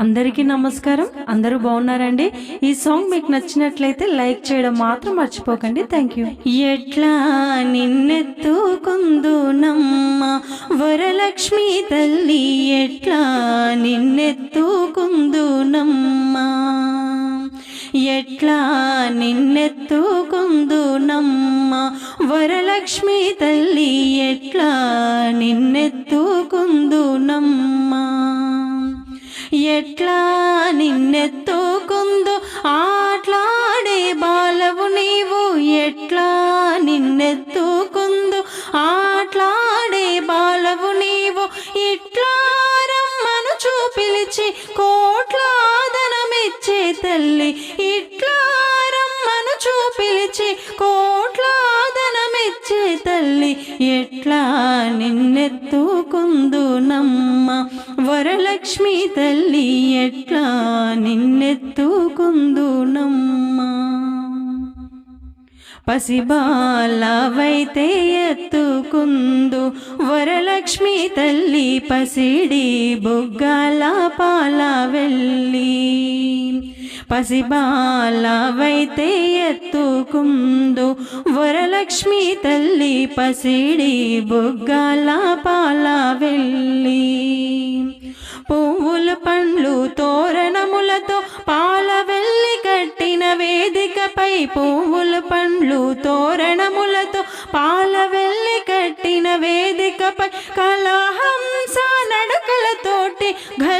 అందరికీ నమస్కారం. అందరూ బాగున్నారండి? ఈ సాంగ్ మీకు నచ్చినట్లయితే లైక్ చేయడం మాత్రం మర్చిపోకండి. Thank you. ఎట్లా నిన్నెత్తుకుందునమ్మ వరలక్ష్మి తల్లి ఎట్లా నిన్నెత్తుకుందునమ్మ? ఎట్లా నిన్నెత్తుకుందునమ్మ? వరలక్ష్మి తల్లి ఎట్లా నిన్నెత్తుకుందునమ్మా? ఎట్లా నిన్నెత్తుకుందో ఆట్లాడే బాలవు నీవు. ఎట్లా నిన్నెత్తుకుందో ఆట్లాడే బాలవు నీవు. ఇట్లా రమ్మను చూపిలిచి కోట్లాదనమిచ్చే తల్లి. ఇట్లా ఎట్లా నిన్నెత్తుకుందు నమ్మ వరలక్ష్మి తల్లి ఎట్లా నిన్నెత్తుకుందు నమ్మ పసిబాలవైతే ఎత్తుకుందు. వరలక్ష్మి తల్లి పసిడి బుగ్గాల పాల వెళ్ళి పసిబాలవైతే ఎత్తుకుందు. వరలక్ష్మి తల్లి పసిడి బుగ్గల పాల వెళ్ళి పువ్వులు పండ్లు తోరణములతో పాల వెళ్ళి కట్టిన వేదికపై పువ్వులు పండ్లు తోరణములతో పాల వెళ్ళి కట్టిన వేదికపై కళాహంస నడుకలతోటి ఘ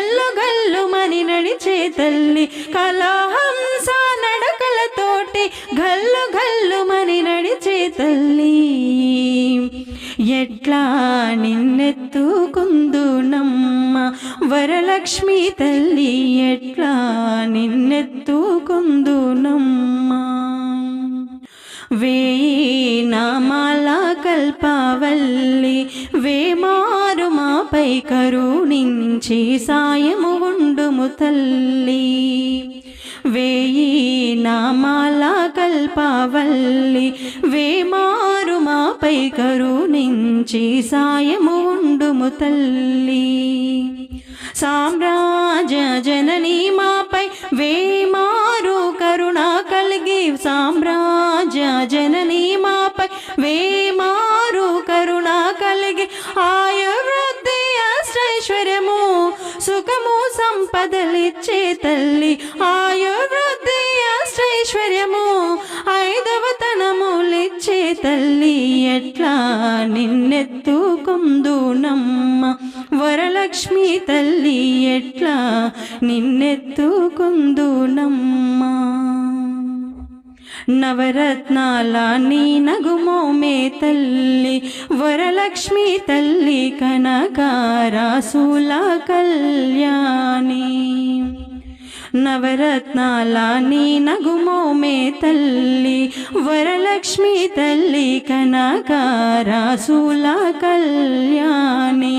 మని నడిచే తల్లి కళాహంస నడకలతోటి గల్లు గల్లు మని నడిచే తల్లి. ఎట్లా నిన్నెత్తుకుందు నమ్మ వరలక్ష్మి తల్లి ఎట్లా నిన్నెత్తుకుందు నమ్మ వేయి నామాల కల్పవల్లి వేమా మాపై కరుణించి సాయము ఉండుము తల్లి. వేయి నామాల కల్పవల్లి వేమారు మాపై కరుణించి సాయము ఉండుము తల్లి. సామ్రాజ జనని మాపై వేమారు కరుణ కలిగి సామ్రాజ జనని మా సుఖము సంపదలిచ్చే తల్లి. ఆయుర్వృద్ధి అష్టైశ్వర్యము ఐదవ తనములిచ్చే తల్లి. ఎట్లా నిన్నెత్తుకుందు నమ్మ వరలక్ష్మి తల్లి ఎట్లా నిన్నెత్తు నమ్మ నవరత్నాల నీ నగుమోమే తల్లి వరలక్ష్మి తల్లి కనకారాసుల కళ్యాణి. నవరత్నాల నీ నగుమోమే తల్లి వరలక్ష్మి తల్లి కనకారాసుల కళ్యాణి.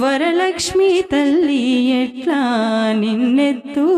వరలక్ష్మి తల్లి ఎట్లా నిన్నెత్తుకుందునం